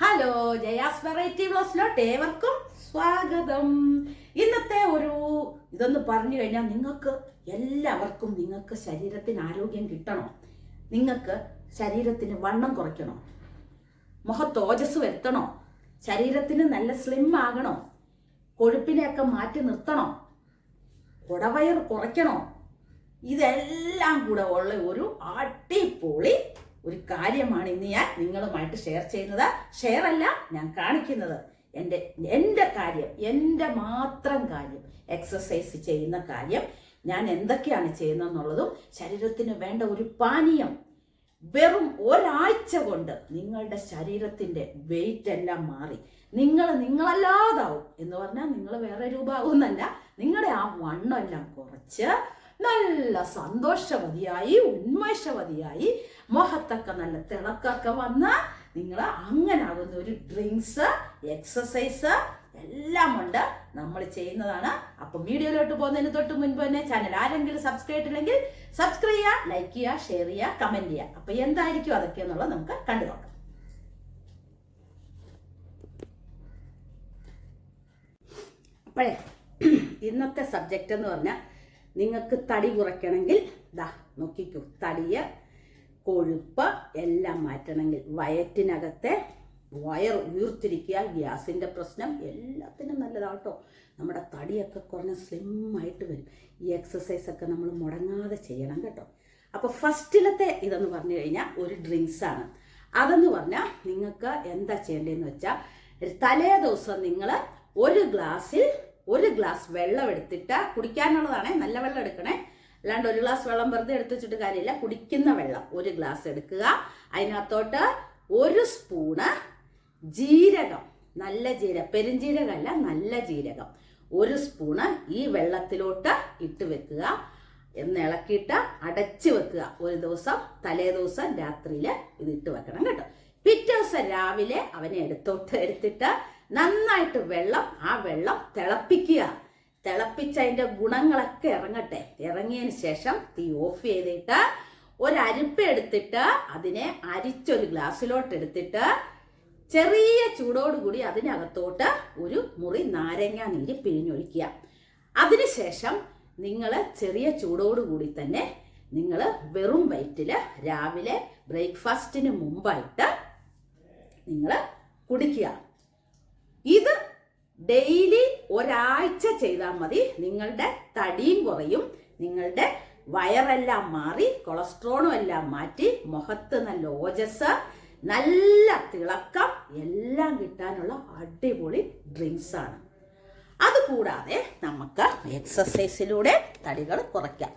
Hello Jaya's variety ബ്ലോസിലോട്ട് ഏവർക്കും സ്വാഗതം. ഇന്നത്തെ ഒരു ഇതൊന്ന് പറഞ്ഞു കഴിഞ്ഞാൽ നിങ്ങൾക്ക് എല്ലാവർക്കും നിങ്ങൾക്ക് ശരീരത്തിന് ആരോഗ്യം കിട്ടണോ. നിങ്ങൾക്ക് ശരീരത്തിന് വണ്ണം കുറയ്ക്കണോ? മുഖത്ത് ഓജസ് വരുത്തണോ? ശരീരത്തിന് നല്ല സ്ലിം ആകണോ? കൊഴുപ്പിനെയൊക്കെ മാറ്റി നിർത്തണോ? കുടവയർ കുറയ്ക്കണോ? ഇതെല്ലാം കൂടെ ഉള്ള ഒരു അടിപൊളി കാര്യമാണ് ഇന്ന് ഞാൻ നിങ്ങളുമായിട്ട് ഷെയർ ചെയ്യുന്നത്. ഷെയർ അല്ല ഞാൻ കാണിക്കുന്നത് എന്റെ എന്റെ കാര്യം എന്റെ മാത്രം കാര്യം എക്സസൈസ് ചെയ്യുന്ന കാര്യം. ഞാൻ എന്തൊക്കെയാണ് ചെയ്യുന്നതെന്നുള്ളതും ശരീരത്തിന് വേണ്ട ഒരു പാനീയം വെറും ഒരാഴ്ച കൊണ്ട് നിങ്ങളുടെ ശരീരത്തിന്റെ വെയിറ്റ് എല്ലാം മാറി. നിങ്ങൾ നിങ്ങളല്ലാതാവും എന്ന് പറഞ്ഞാൽ നിങ്ങൾ വേറെ രൂപമാകുന്നല്ല നിങ്ങളുടെ ആ വണ്ണം എല്ലാം കുറച്ച് നല്ല സന്തോഷവതിയായി ഉന്മേഷവതിയായി മുഖത്തൊക്കെ നല്ല തിളക്കൊക്കെ വന്ന് നിങ്ങൾ അങ്ങനെ ആകുന്ന ഒരു ഡ്രിങ്ക്സ് എക്സസൈസ് എല്ലാം ഉണ്ട് നമ്മൾ ചെയ്യുന്നതാണ്. അപ്പം വീഡിയോയിലോട്ട് പോകുന്നതിന് തൊട്ട് മുൻപ് തന്നെ ചാനൽ ആരെങ്കിലും സബ്സ്ക്രൈബ് ചെയ്തിട്ടില്ലെങ്കിൽ സബ്സ്ക്രൈബ് ചെയ്യുക ലൈക്ക് ചെയ്യുക ഷെയർ ചെയ്യുക കമന്റ് ചെയ്യുക. അപ്പൊ എന്തായിരിക്കും അതൊക്കെ എന്നുള്ളത് നമുക്ക് കണ്ടു നോക്കാം. അപ്പോഴേ ഇന്നത്തെ സബ്ജക്റ്റ് എന്ന് പറഞ്ഞാൽ നിങ്ങൾക്ക് തടി കുറയ്ക്കണമെങ്കിൽ ദാ നോക്കിക്കോ തടിയ കൊഴുപ്പ് എല്ലാം മാറ്റണമെങ്കിൽ വയറ്റിനകത്തെ വയർ വീർത്തിരിക്കുക ഗ്യാസിന്റെ പ്രശ്നം എല്ലാത്തിനും നല്ലതാട്ടോ. നമ്മുടെ തടിയൊക്കെ കുറഞ്ഞ് സ്ലിം ആയിട്ട് വരും. ഈ എക്സസൈസ് ഒക്കെ നമ്മൾ മുടങ്ങാതെ ചെയ്യണം കേട്ടോ. അപ്പോൾ ഫസ്റ്റിലത്തെ ഇതെന്ന് പറഞ്ഞു കഴിഞ്ഞാൽ ഒരു ഡ്രിങ്ക്സ് ആണ്. അതെന്ന് പറഞ്ഞാൽ നിങ്ങൾക്ക് എന്താ ചെയ്യേണ്ടതെന്ന് വെച്ചാൽ തലേ ദിവസം നിങ്ങൾ ഒരു ഗ്ലാസ്സിൽ ഒരു ഗ്ലാസ് വെള്ളം എടുത്തിട്ട് കുടിക്കാനുള്ളതാണേ നല്ല വെള്ളം എടുക്കണേ. അല്ലാണ്ട് ഒരു ഗ്ലാസ് വെള്ളം വെറുതെ എടുത്ത് വെച്ചിട്ട് കാര്യമില്ല. കുടിക്കുന്ന വെള്ളം ഒരു ഗ്ലാസ് എടുക്കുക. അതിനകത്തോട്ട് ഒരു സ്പൂണ് ജീരകം നല്ല ജീരകം പെരുംജീരകമല്ല നല്ല ജീരകം. ഒരു സ്പൂണ് ഈ വെള്ളത്തിലോട്ട് ഇട്ട് വെക്കുക. എന്ന് ഇളക്കിയിട്ട് അടച്ചു വെക്കുക. ഒരു ദിവസം തലേ ദിവസം രാത്രിയിൽ ഇത് ഇട്ട് വെക്കണം കേട്ടോ. പിറ്റേ ദിവസം രാവിലെ അവനെ എടുത്തോട്ട് എടുത്തിട്ട് നന്നായിട്ട് വെള്ളം ആ വെള്ളം തിളപ്പിക്കുക. തിളപ്പിച്ചതിന്റെ ഗുണങ്ങളൊക്കെ ഇറങ്ങട്ടെ. ഇറങ്ങിയതിന് ശേഷം തീ ഓഫ് ചെയ്തിട്ട് ഒരു അരിപ്പ എടുത്തിട്ട് അതിനെ അരിച്ചൊരു ഗ്ലാസ്സിലോട്ട് എടുത്തിട്ട് ചെറിയ ചൂടോടുകൂടി അതിനകത്തോട്ട് ഒരു മുറി നാരങ്ങ നീര് പിഴിഞ്ഞൊഴിക്കുക. അതിനുശേഷം നിങ്ങൾ ചെറിയ ചൂടോടുകൂടി തന്നെ നിങ്ങൾ വെറും വയറ്റിൽ രാവിലെ ബ്രേക്ക്ഫാസ്റ്റിന് മുമ്പായിട്ട് നിങ്ങൾ കുടിക്കുക. ഇത് ഡെയിലി ഒരാഴ്ച ചെയ്താൽ മതി. നിങ്ങളുടെ തടിയും കുറയും. നിങ്ങളുടെ വയറെല്ലാം മാറി കൊളസ്ട്രോളും എല്ലാം മാറ്റി മുഖത്ത് നല്ല ഓജസ് നല്ല തിളക്കം എല്ലാം കിട്ടാനുള്ള അടിപൊളി ഡ്രിങ്ക്സ് ആണ്. അതുകൂടാതെ നമുക്ക് എക്സസൈസിലൂടെ തടികൾ കുറയ്ക്കാം.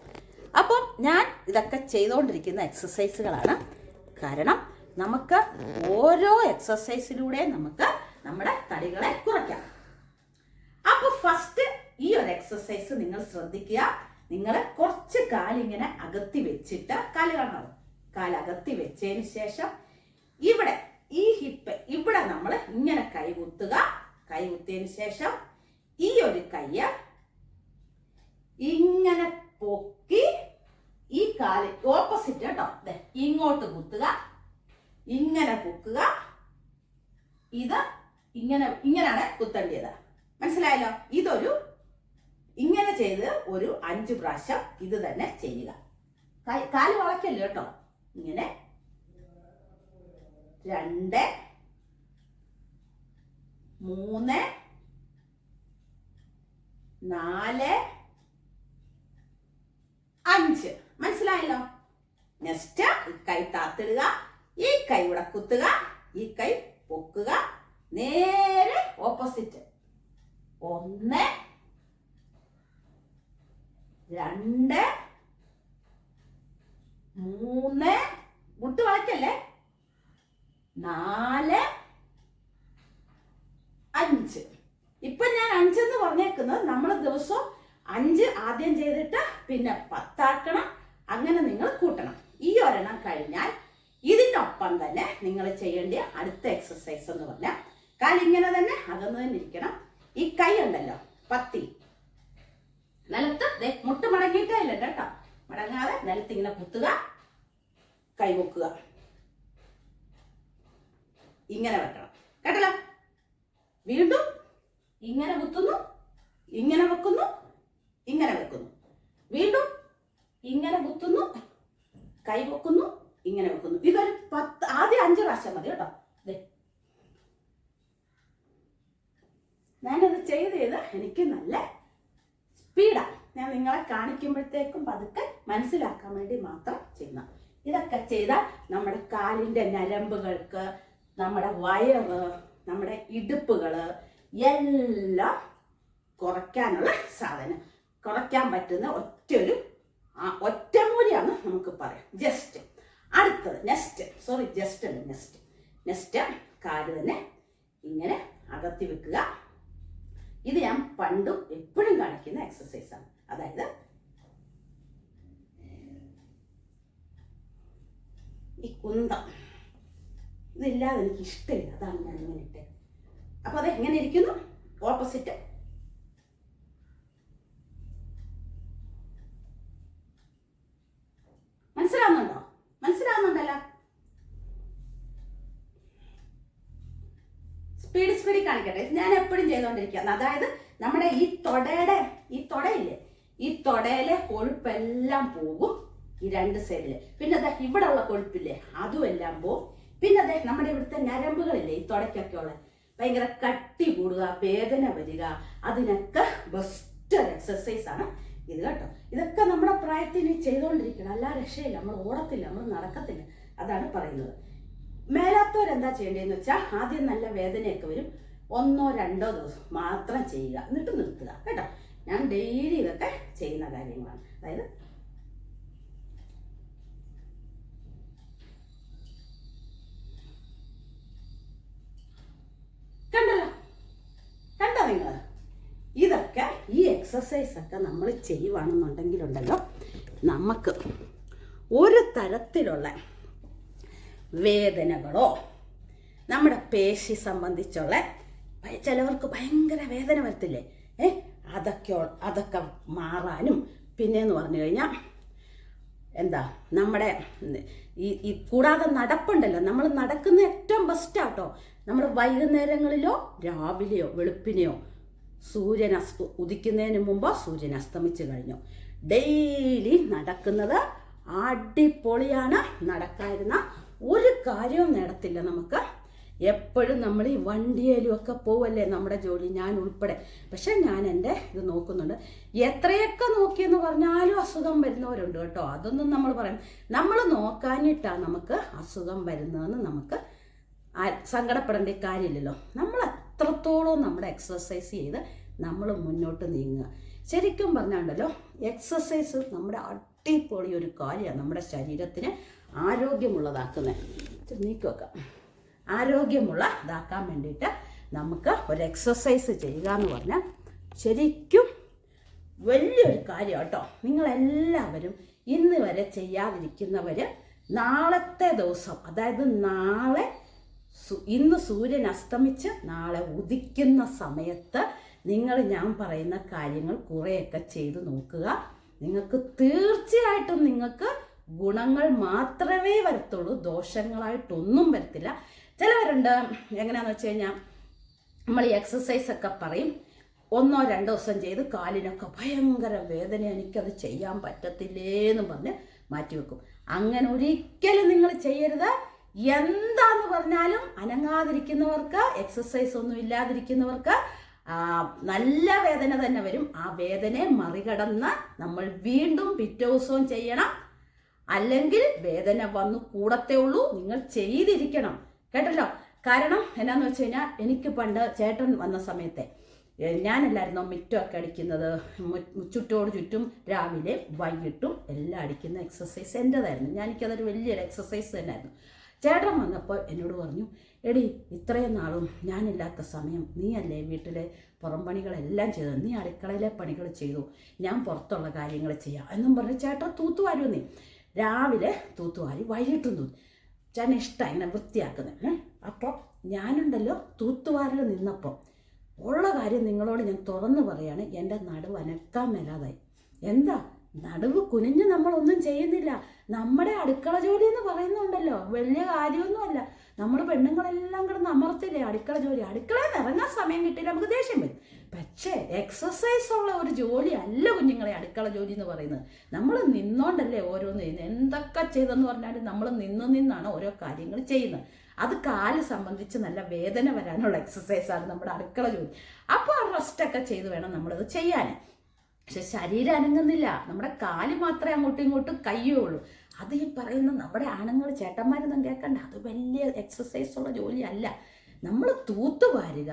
അപ്പം ഞാൻ ഇതൊക്കെ ചെയ്തുകൊണ്ടിരിക്കുന്ന എക്സസൈസുകളാണ്. കാരണം നമുക്ക് ഓരോ എക്സസൈസിലൂടെ നമുക്ക് നമ്മുടെ തടികളെ കുറയ്ക്കാം. അപ്പൊ ഫസ്റ്റ് ഈ ഒരു എക്സസൈസ് നിങ്ങൾ ശ്രദ്ധിക്കുക. നിങ്ങൾ കുറച്ച് കാലിങ്ങനെ അകത്തി വെച്ചിട്ട് കാൽ കാണാം കാൽ അകത്തി വെച്ചതിന് ശേഷം ഇവിടെ ഈ ഹിപ്പ് ഇവിടെ നമ്മൾ ഇങ്ങനെ കൈ കുത്തുക. കൈ കുത്തിയതിന് ശേഷം ഈ ഒരു കയ്യ് ഇങ്ങനെ പൊക്കി ഈ കാൽ ഓപ്പോസിറ്റ് കേട്ടോ ഇങ്ങോട്ട് കുത്തുക. ഇങ്ങനെ പൊക്കുക. ഇത് ഇങ്ങനെ ഇങ്ങനെയാണ് കുത്തേണ്ടത് മനസ്സിലായല്ലോ? ഇതൊരു ഇങ്ങനെ ചെയ്ത് ഒരു അഞ്ച് പ്രാവശ്യം ഇത് തന്നെ ചെയ്യുക. കാൽ വളയ്ക്കല്ലോ കേട്ടോ? ഇങ്ങനെ. രണ്ട് മൂന്ന് നാല് അഞ്ച്. മനസ്സിലായല്ലോ? നെക്സ്റ്റ് കൈ താത്തിടുക ഈ കൈ ഇവിടെ കുത്തുക ഈ കൈ പൊക്കുക നേരെ ഓപ്പോസിറ്റ് ഒന്ന് രണ്ട് മൂന്ന്. മുട്ട് വളയ്ക്കല്ലേ? നാല് അഞ്ച്. ഇപ്പൊ ഞാൻ അഞ്ചെന്ന് പറഞ്ഞേക്കുന്നത് നമ്മൾ ദിവസം അഞ്ച് ആദ്യം ചെയ്തിട്ട് പിന്നെ പത്താക്കണം. അങ്ങനെ നിങ്ങൾ കൂട്ടണം. ഈ ഒരെണ്ണം കഴിഞ്ഞാൽ ഇതിനൊപ്പം തന്നെ നിങ്ങൾ ചെയ്യേണ്ട അടുത്ത എക്സസൈസ് എന്ന് പറഞ്ഞാൽ കാലിങ്ങനെ തന്നെ അകന്നു തന്നെ ഇരിക്കണം. ഈ കൈ ഉണ്ടല്ലോ പത്തി. നിലത്ത് മുട്ട് മടങ്ങിയിട്ടേ ഇല്ല കേട്ടോ. മടങ്ങാതെ നിലത്ത് ഇങ്ങനെ കുത്തുക കൈ പൊക്കുക. ഇങ്ങനെ വെക്കണം. കേട്ടല്ലോ? വീണ്ടും ഇങ്ങനെ കുത്തുന്നു ഇങ്ങനെ വെക്കുന്നു ഇങ്ങനെ വെക്കുന്നു. വീണ്ടും ഇങ്ങനെ കുത്തുന്നു കൈ വെക്കുന്നു ഇങ്ങനെ വെക്കുന്നു. ഇതൊരു പത്ത് ആദ്യം അഞ്ച് പ്രാവശ്യം മതി കേട്ടോ ദേ. ഞാനത് ചെയ്ത് ചെയ്ത് എനിക്ക് നല്ല സ്പീഡാണ് ഞാൻ നിങ്ങളെ കാണിക്കുമ്പോഴത്തേക്കും പതുക്കെ മനസ്സിലാക്കാൻ വേണ്ടി മാത്രം ചെയ്യുന്ന. ഇതൊക്കെ ചെയ്താൽ നമ്മുടെ കാലിന്റെ ഞരമ്പുകൾക്ക് നമ്മുടെ വയറ് നമ്മുടെ ഇടുപ്പുകൾ എല്ലാം കുറയ്ക്കാനുള്ള സാധനം. കുറയ്ക്കാൻ പറ്റുന്ന ഒറ്റൊരു ഒറ്റമൂലിയാണ് നമുക്ക് പറയാം. ജസ്റ്റ് അടുത്തത് നെക്സ്റ്റ് സോറി ജസ്റ്റ് അല്ല നെക്സ്റ്റ് നെക്സ്റ്റ് കാൽ തന്നെ ഇങ്ങനെ അകത്തി വെക്കുക. ഇത് ഞാൻ പണ്ടും എപ്പോഴും കാണിക്കുന്ന ആണ്. അതായത് ഈ കുന്തം. ഇതില്ലാതെ എനിക്ക് ഇഷ്ടമില്ല. അതാണ് ഞാൻ ഇങ്ങനെ ഇട്ടത്. അപ്പൊ അത് എങ്ങനെ ഇരിക്കുന്നു? ഓപ്പോസിറ്റ് മനസ്സിലാവുന്നുണ്ടോ? മനസ്സിലാവുന്നുണ്ടല്ലോ? സ്പീഡിൽ കാണിക്കട്ടെ. ഞാൻ എപ്പോഴും ചെയ്തുകൊണ്ടിരിക്കുകയാണ്. അതായത് നമ്മുടെ ഈ തൊടയുടെ ഈ തൊടയില്ലേ? ഈ തൊടയിലെ കൊഴുപ്പെല്ലാം പോകും ഈ രണ്ട് സൈഡിൽ പിന്നെ അതെ ഇവിടെ ഉള്ള കൊഴുപ്പില്ലേ? അതും എല്ലാം പോകും. പിന്നെ അതെ നമ്മുടെ ഇവിടുത്തെ ഞരമ്പുകളില്ലേ? ഈ തൊടയ്ക്കൊക്കെ ഉള്ള ഭയങ്കര കട്ടി കൂടുക വേദന വരിക അതിനൊക്കെ ബെസ്റ്റ് ഒരു എക്സസൈസ് ആണ് ഇത് കേട്ടോ. ഇതൊക്കെ നമ്മുടെ പ്രായത്തിന് ചെയ്തുകൊണ്ടിരിക്കണം. അല്ല രക്ഷയില്ല. നമ്മൾ ഓടത്തില്ല. നമ്മൾ നടക്കത്തില്ല. അതാണ് പറയുന്നത്. മേലാത്തവരെന്താ ചെയ്യേണ്ടതെന്ന് വെച്ചാൽ ആദ്യം നല്ല വേദനയൊക്കെ വരും. ഒന്നോ രണ്ടോ ദിവസം മാത്രം ചെയ്യുക. എന്നിട്ട് നിർത്തുക. കേട്ടോ? ഞാൻ ഡെയിലി ഇതൊക്കെ ചെയ്യുന്ന കാര്യങ്ങളാണ്. അതായത് കണ്ടോ ഈ എക്സസൈസ് ഒക്കെ നമ്മൾ ചെയ്യുവാണെന്നുണ്ടെങ്കിലുണ്ടല്ലോ നമുക്ക് ഒരു തരത്തിലുള്ള വേദനകളോ? നമ്മുടെ പേശി സംബന്ധിച്ചുള്ള ചിലവർക്ക് ഭയങ്കര വേദന വരത്തില്ലേ? ഏ? അതൊക്കെ അതൊക്കെ മാറാനും പിന്നെന്ന് പറഞ്ഞു കഴിഞ്ഞാൽ എന്താ നമ്മുടെ ഈ ഈ കൂടാതെ നടപ്പുണ്ടല്ലോ. നമ്മൾ നടക്കുന്ന ഏറ്റവും ബെസ്റ്റ് ആട്ടോ. നമ്മൾ വൈകുന്നേരങ്ങളിലോ രാവിലെയോ വെളുപ്പിനെയോ സൂര്യൻ അസ്ത ഉദിക്കുന്നതിന് മുമ്പോ സൂര്യൻ അസ്തമിച്ചു കഴിഞ്ഞു. ഡെയിലി നടക്കുന്നത് അടിപൊളിയാണ്. നടക്കാതിരുന്ന ഒരു കാര്യവും നേടത്തില്ല നമുക്ക്. എപ്പോഴും നമ്മൾ ഈ വണ്ടിയിലും ഒക്കെ പോവല്ലേ നമ്മുടെ ജോലി? ഞാൻ ഉൾപ്പെടെ. പക്ഷെ ഞാൻ എന്റെ ഇത് നോക്കുന്നുണ്ട്. എത്രയൊക്കെ നോക്കിയെന്ന് പറഞ്ഞാലും അസുഖം വരുന്നവരുണ്ട് കേട്ടോ. അതൊന്നും നമ്മൾ പറയും. നമ്മൾ നോക്കാനിട്ടാണ് നമുക്ക് അസുഖം വരുന്നതെന്ന് നമുക്ക് സങ്കടപ്പെടേണ്ട കാര്യമില്ലല്ലോ. നമ്മൾ എത്രത്തോളം നമ്മുടെ എക്സസൈസ് ചെയ്ത് നമ്മൾ മുന്നോട്ട് നീങ്ങുക. ശരിക്കും പറഞ്ഞാണ്ടല്ലോ എക്സസൈസ് നമ്മുടെ അടിപൊളി ഒരു കാര്യമാണ് നമ്മുടെ ശരീരത്തിന് ആരോഗ്യമുള്ളതാക്കുന്നത് ഇച്ചിരി നീക്കി വെക്കാം. വേണ്ടിയിട്ട് നമുക്ക് ഒരു എക്സസൈസ് ചെയ്യുക എന്ന് പറഞ്ഞാൽ ശരിക്കും വലിയൊരു കാര്യം കേട്ടോ. നിങ്ങളെല്ലാവരും ഇന്ന് വരെ ചെയ്യാതിരിക്കുന്നവർ നാളത്തെ ദിവസം അതായത് നാളെ ഇന്ന് സൂര്യൻ അസ്തമിച്ച് നാളെ ഉദിക്കുന്ന സമയത്ത് നിങ്ങൾ ഞാൻ പറയുന്ന കാര്യങ്ങൾ കുറേയൊക്കെ ചെയ്ത് നോക്കുക. നിങ്ങൾക്ക് തീർച്ചയായിട്ടും നിങ്ങൾക്ക് ഗുണങ്ങൾ മാത്രമേ വരത്തുള്ളൂ ദോഷങ്ങളായിട്ടൊന്നും വരത്തില്ല. ചിലവരുണ്ട് എങ്ങനെയാണെന്ന് വെച്ച് കഴിഞ്ഞാൽ നമ്മൾ ഈ എക്സസൈസ് ഒക്കെ പറയും ഒന്നോ രണ്ടോ ദിവസം ചെയ്ത് കാലിനൊക്കെ ഭയങ്കര വേദന എനിക്കത് ചെയ്യാൻ പറ്റത്തില്ലേ എന്ന് പറഞ്ഞ് മാറ്റിവെക്കും അങ്ങനെ ഒരിക്കലും നിങ്ങൾ ചെയ്യരുത്. എന്താന്ന് പറഞ്ഞാലും അനങ്ങാതിരിക്കുന്നവർക്ക് എക്സസൈസ് ഒന്നും ഇല്ലാതിരിക്കുന്നവർക്ക് നല്ല വേദന തന്നെ വരും. ആ വേദനയെ മറികടന്ന് നമ്മൾ വീണ്ടും പിറ്റേ ദിവസവും ചെയ്യണം. അല്ലെങ്കിൽ വേദന വന്നു കൂടത്തേ ഉള്ളൂ. നിങ്ങൾ ചെയ്തിരിക്കണം. കേട്ടല്ലോ? കാരണം എന്നാന്ന് വെച്ച് കഴിഞ്ഞാൽ എനിക്ക് പണ്ട് ചേട്ടൻ വന്ന സമയത്തെ ഞാനല്ലായിരുന്നോ മിറ്റമൊക്കെ അടിക്കുന്നത്. ചുറ്റോട് ചുറ്റും രാവിലെ വൈകിട്ടും എല്ലാം അടിക്കുന്ന എക്സസൈസ് എന്റെതായിരുന്നു ഞാൻ എനിക്കതൊരു വലിയൊരു എക്സസൈസ് തന്നെയായിരുന്നു. ചേട്ടൻ വന്നപ്പോൾ എന്നോട് പറഞ്ഞു എടി ഇത്രയും നാളും ഞാനില്ലാത്ത സമയം നീയല്ലേ വീട്ടിലെ പുറം പണികളെല്ലാം ചെയ്തു നീ അടുക്കളയിലെ പണികൾ ചെയ്തു. ഞാൻ പുറത്തുള്ള കാര്യങ്ങൾ ചെയ്യാം. എന്നും പറഞ്ഞ് ചേട്ടൻ തൂത്തു നീ രാവിലെ തൂത്തുവാരി വൈകിട്ടും തൂത്തു. ചേട്ടൻ ഇഷ്ടമാണ് ഇങ്ങനെ വൃത്തിയാക്കുന്നത്. അപ്പോൾ ഞാനുണ്ടല്ലോ തൂത്തുവാരിൽ നിന്നപ്പോൾ ഉള്ള കാര്യം നിങ്ങളോട് ഞാൻ തുറന്നു പറയാണ്. എന്റെ നടുവ് അനക്കാൻ മേലാതായി. എന്താ? നടുവ് കുനിഞ്ഞ് നമ്മളൊന്നും ചെയ്യുന്നില്ല. നമ്മുടെ അടുക്കള ജോലി എന്ന് പറയുന്നുണ്ടല്ലോ. വലിയ കാര്യമൊന്നുമല്ല. നമ്മൾ പെണ്ണുങ്ങളെല്ലാം കിടന്ന് അമർത്തില്ലേ അടുക്കള ജോലി? അടുക്കളയിൽ നിന്ന് ഇറങ്ങാൻ സമയം കിട്ടിയില്ല. നമുക്ക് ദേഷ്യം വരും. പക്ഷേ എക്സസൈസ് ഉള്ള ഒരു ജോലി അല്ല കുഞ്ഞുങ്ങളെ അടുക്കള ജോലി എന്ന് പറയുന്നത്. നമ്മൾ നിന്നോണ്ടല്ലേ ഓരോന്ന് ചെയ്യുന്നത്? എന്തൊക്കെ ചെയ്തെന്ന് പറഞ്ഞാലും നമ്മൾ നിന്ന് നിന്നാണ് ഓരോ കാര്യങ്ങൾ ചെയ്യുന്നത്. അത് കാൽ സംബന്ധിച്ച് നല്ല വേദന വരാനുള്ള എക്സസൈസാണ് നമ്മുടെ അടുക്കള ജോലി. അപ്പോൾ ആ റെസ്റ്റൊക്കെ ചെയ്ത് വേണം നമ്മളത് ചെയ്യാൻ. പക്ഷെ ശരീരം അനങ്ങുന്നില്ല. നമ്മുടെ കാൽ മാത്രമേ അങ്ങോട്ടും ഇങ്ങോട്ടും കയ്യേ ഉള്ളൂ അത് ഈ പറയുന്ന നമ്മുടെ ആണുങ്ങൾ ചേട്ടന്മാരൊന്നും കേൾക്കണ്ട. അത് വലിയ എക്സസൈസ് ഉള്ള ജോലിയല്ല. നമ്മൾ തൂത്തുവാരുക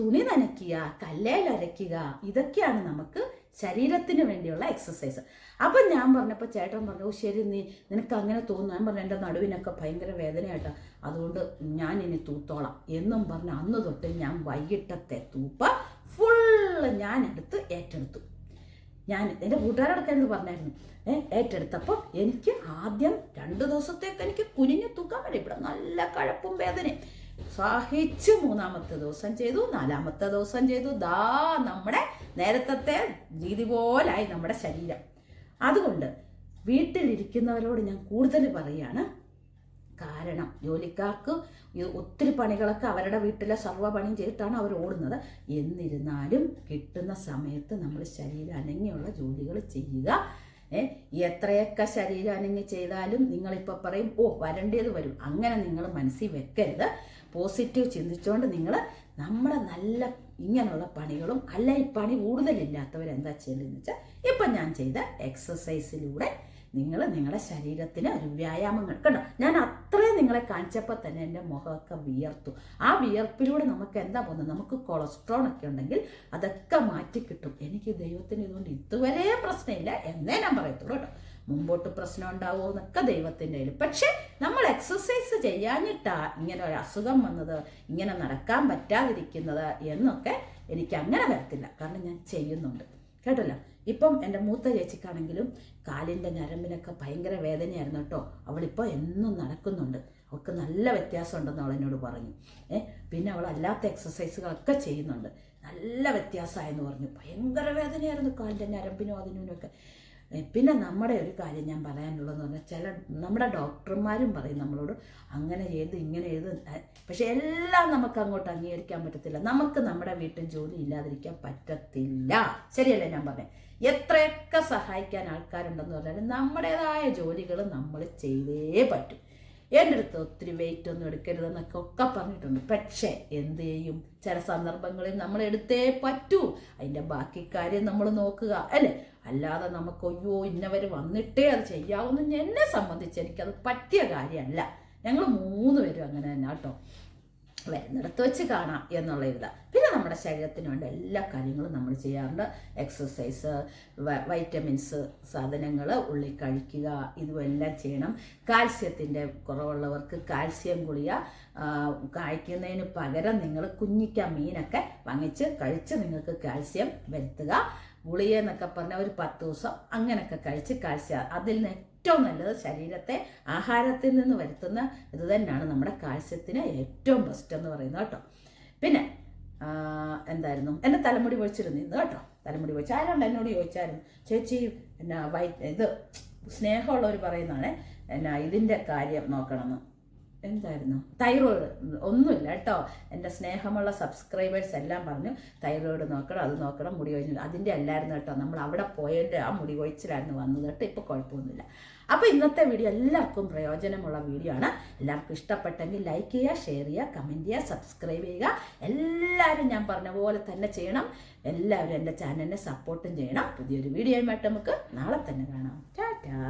തുണി നനയ്ക്കുക കല്ലേൽ അരയ്ക്കുക ഇതൊക്കെയാണ് നമുക്ക് ശരീരത്തിന് വേണ്ടിയുള്ള എക്സസൈസ് അപ്പം ഞാൻ പറഞ്ഞപ്പോൾ ചേട്ടൻ പറഞ്ഞു ഓ ശരി നീ നിനക്ക് അങ്ങനെ തോന്നുന്നു. ഞാൻ പറഞ്ഞു എന്റെ നടുവിനൊക്കെ ഭയങ്കര വേദനയായിട്ട് അതുകൊണ്ട് ഞാൻ ഇനി തൂത്തോളാം. എന്നും പറഞ്ഞ് അന്ന് തൊട്ട് ഞാൻ വൈകിട്ടത്തെ തൂപ്പ ഫുള്ള് ഞാൻ എടുത്ത് ഏറ്റെടുത്തു. ഞാൻ എന്റെ കൂട്ടുകാരോടൊക്കെ എന്ന് പറഞ്ഞായിരുന്നു? ഏറ്റെടുത്തപ്പോൾ എനിക്ക് ആദ്യം രണ്ട് ദിവസത്തേക്ക് എനിക്ക് കുനിഞ്ഞു തൂക്കാൻ പറ്റും. ഇവിടെ നല്ല കഴപ്പും വേദനയും. സഹിച്ച് മൂന്നാമത്തെ ദിവസം ചെയ്തു നാലാമത്തെ ദിവസം ചെയ്തു. ദാ നമ്മുടെ നേരത്തെ രീതി പോലായി നമ്മുടെ ശരീരം. അതുകൊണ്ട് വീട്ടിലിരിക്കുന്നവരോട് ഞാൻ കൂടുതൽ പറയാണ് കാരണം ജോലിക്കാർക്ക് ഒത്തിരി പണികളൊക്കെ അവരുടെ വീട്ടിലെ സർവ പണിയും ചെയ്തിട്ടാണ് അവർ ഓടുന്നത്. എന്നിരുന്നാലും കിട്ടുന്ന സമയത്ത് നമ്മൾ ശരീരം അനങ്ങിയുള്ള ജോലികൾ ചെയ്യുക. എത്രയൊക്കെ ശരീരം അനങ്ങി ചെയ്താലും നിങ്ങളിപ്പോൾ പറയും ഓ വരേണ്ടത് വരും. അങ്ങനെ നിങ്ങൾ മനസ്സിൽ വെക്കരുത്. പോസിറ്റീവ് ചിന്തിച്ചുകൊണ്ട് നിങ്ങൾ നമ്മളെ നല്ല ഇങ്ങനെയുള്ള പണികളും അല്ല ഈ പണി കൂടുതലില്ലാത്തവരെന്താ ചെയ്യേണ്ടതെന്ന് വെച്ചാൽ ഇപ്പം ഞാൻ ചെയ്ത എക്സസൈസിലൂടെ നിങ്ങൾ നിങ്ങളുടെ ശരീരത്തിന് ഒരു വ്യായാമങ്ങൾ കണ്ടോ? ഞാൻ അത്രയും നിങ്ങളെ കാണിച്ചപ്പോൾ തന്നെ എന്റെ മുഖമൊക്കെ വിയർത്തു. ആ വിയർപ്പിലൂടെ നമുക്ക് എന്താ പോകുന്നത്? നമുക്ക് കൊളസ്ട്രോൾ ഒക്കെ ഉണ്ടെങ്കിൽ അതൊക്കെ മാറ്റി കിട്ടും. എനിക്ക് ദൈവത്തിന് ഇതുകൊണ്ട് ഇതുവരെ പ്രശ്നമില്ല എന്നേ ഞാൻ പറയത്തുള്ളൂ കേട്ടോ. മുമ്പോട്ട് പ്രശ്നം ഉണ്ടാവുമോ എന്നൊക്കെ ദൈവത്തിന്റെ കയ്യിൽ. പക്ഷേ നമ്മൾ എക്സസൈസ് ചെയ്യാഞ്ഞിട്ടാ ഇങ്ങനെ ഒരു അസുഖം വന്നത് ഇങ്ങനെ നടക്കാൻ പറ്റാതിരിക്കുന്നത് എന്നൊക്കെ എനിക്ക് അങ്ങനെ വരത്തില്ല. കാരണം ഞാൻ ചെയ്യുന്നുണ്ട്. കേട്ടല്ലോ? ഇപ്പം എന്റെ മൂത്ത ചേച്ചിക്കാണെങ്കിലും കാലിന്റെ ഞരമ്പിനൊക്കെ ഭയങ്കര വേദനയായിരുന്നു കേട്ടോ. അവളിപ്പോൾ എന്നും നടക്കുന്നുണ്ട്. അവൾക്ക് നല്ല വ്യത്യാസം ഉണ്ടെന്ന് അവൾ എന്നോട് പറഞ്ഞു. ഏ പിന്നെ അവൾ അല്ലാത്ത എക്സസൈസുകളൊക്കെ ചെയ്യുന്നുണ്ട്. നല്ല വ്യത്യാസമായെന്ന് പറഞ്ഞു. ഭയങ്കര വേദനയായിരുന്നു കാലിന്റെ ഞരമ്പിനും അതിനും ഒക്കെ. പിന്നെ നമ്മുടെ ഒരു കാര്യം ഞാൻ പറയാനുള്ളതെന്ന് പറഞ്ഞാൽ ചില നമ്മുടെ ഡോക്ടർമാരും പറയും നമ്മളോട് അങ്ങനെ ചെയ്ത് ഇങ്ങനെ ചെയ്ത് പക്ഷെ എല്ലാം നമുക്ക് അങ്ങോട്ട് അംഗീകരിക്കാൻ പറ്റത്തില്ല. നമുക്ക് നമ്മുടെ വീട്ടിൽ ജോലി ഇല്ലാതിരിക്കാൻ പറ്റത്തില്ല. ശരിയല്ലേ ഞാൻ പറഞ്ഞത് എത്രയൊക്കെ സഹായിക്കാൻ ആൾക്കാരുണ്ടെന്ന് പറഞ്ഞാലും നമ്മുടേതായ ജോലികൾ നമ്മൾ ചെയ്തേ പറ്റും. എന്റെ അടുത്ത് ഒത്തിരി വെയിറ്റ് ഒന്നും എടുക്കരുതെന്നൊക്കെ ഒക്കെ പറഞ്ഞിട്ടുണ്ട്. പക്ഷേ എന്ത് ചെയ്യും? ചില സന്ദർഭങ്ങളിൽ നമ്മൾ എടുത്തേ പറ്റൂ. അതിന്റെ ബാക്കി കാര്യം നമ്മൾ നോക്കുക അല്ലേ? അല്ലാതെ നമുക്ക് അയ്യോ ഇന്നവർ വന്നിട്ടേ അത് ചെയ്യാവുന്ന എന്നെ സംബന്ധിച്ച് എനിക്കത് പറ്റിയ കാര്യമല്ല. ഞങ്ങൾ മൂന്ന് പേരും അങ്ങനെ തന്നെ കേട്ടോ. വരുന്നിടത്ത് വെച്ച് കാണാം എന്നുള്ള ഇതാ പിന്നെ നമ്മുടെ ശരീരത്തിന് വേണ്ട എല്ലാ കാര്യങ്ങളും നമ്മൾ ചെയ്യാറുണ്ട്. എക്സസൈസ് വൈറ്റമിൻസ് സാധനങ്ങൾ ഉള്ളി കഴിക്കുക ഇതുമെല്ലാം ചെയ്യണം. കാൽസ്യത്തിന്റെ കുറവുള്ളവർക്ക് കാൽസ്യം ഗുളിക കഴിക്കുന്നതിന് പകരം നിങ്ങൾ കുഞ്ഞിക്ക മീനൊക്കെ വാങ്ങിച്ച് കഴിച്ച് നിങ്ങൾക്ക് കാൽസ്യം വരുത്തുക. ഗുളിക എന്നൊക്കെ പറഞ്ഞാൽ ഒരു പത്ത് ദിവസം അങ്ങനെയൊക്കെ കഴിച്ച് കാൽസ്യം. അതിൽ നിന്ന് ഏറ്റവും നല്ലത് ശരീരത്തെ ആഹാരത്തിൽ നിന്ന് വരുത്തുന്ന ഇത് തന്നെയാണ് നമ്മുടെ കാൽസ്യത്തിന് ഏറ്റവും ബെസ്റ്റ് എന്ന് പറയുന്നത് കേട്ടോ. പിന്നെ എന്തായിരുന്നു? എന്റെ തലമുടി പൊഴിച്ചിരുന്നിരുന്നു കേട്ടോ. തലമുടി പൊഴിച്ച്. ആരാണ്ട് എന്നോട് ചോദിച്ചായിരുന്നു? ചേച്ചി എന്നാ വൈ ഇത് സ്നേഹമുള്ളവർ പറയുന്നതാണ് എന്നാ ഇതിന്റെ കാര്യം നോക്കണമെന്ന്. എന്തായിരുന്നു? തൈറോയിഡ്. ഒന്നുമില്ല കേട്ടോ. എന്റെ സ്നേഹമുള്ള സബ്സ്ക്രൈബേഴ്സ് എല്ലാം പറഞ്ഞു തൈറോയിഡ് നോക്കണം അത് നോക്കണം മുടി കൊഴിച്ചിൽ. അതിന്റെ അല്ലായിരുന്നു കേട്ടോ. നമ്മൾ അവിടെ പോയതിന്റെ ആ മുടി കൊഴിച്ചിലായിരുന്നു വന്നത് കേട്ടോ. ഇപ്പോൾ കുഴപ്പമൊന്നുമില്ല. അപ്പോൾ ഇന്നത്തെ വീഡിയോ എല്ലാവർക്കും പ്രയോജനമുള്ള വീഡിയോ ആണ്. എല്ലാവർക്കും ഇഷ്ടപ്പെട്ടെങ്കിൽ ലൈക്ക് ചെയ്യുക ഷെയർ ചെയ്യുക കമന്റ് ചെയ്യുക സബ്സ്ക്രൈബ് ചെയ്യുക. എല്ലാവരും ഞാൻ പറഞ്ഞ പോലെ തന്നെ ചെയ്യണം. എല്ലാവരും എന്റെ ചാനലിനെ സപ്പോർട്ടും ചെയ്യണം. പുതിയൊരു വീഡിയോയുമായിട്ട് നമുക്ക് നാളെ തന്നെ കാണാം. ടാറ്റാ.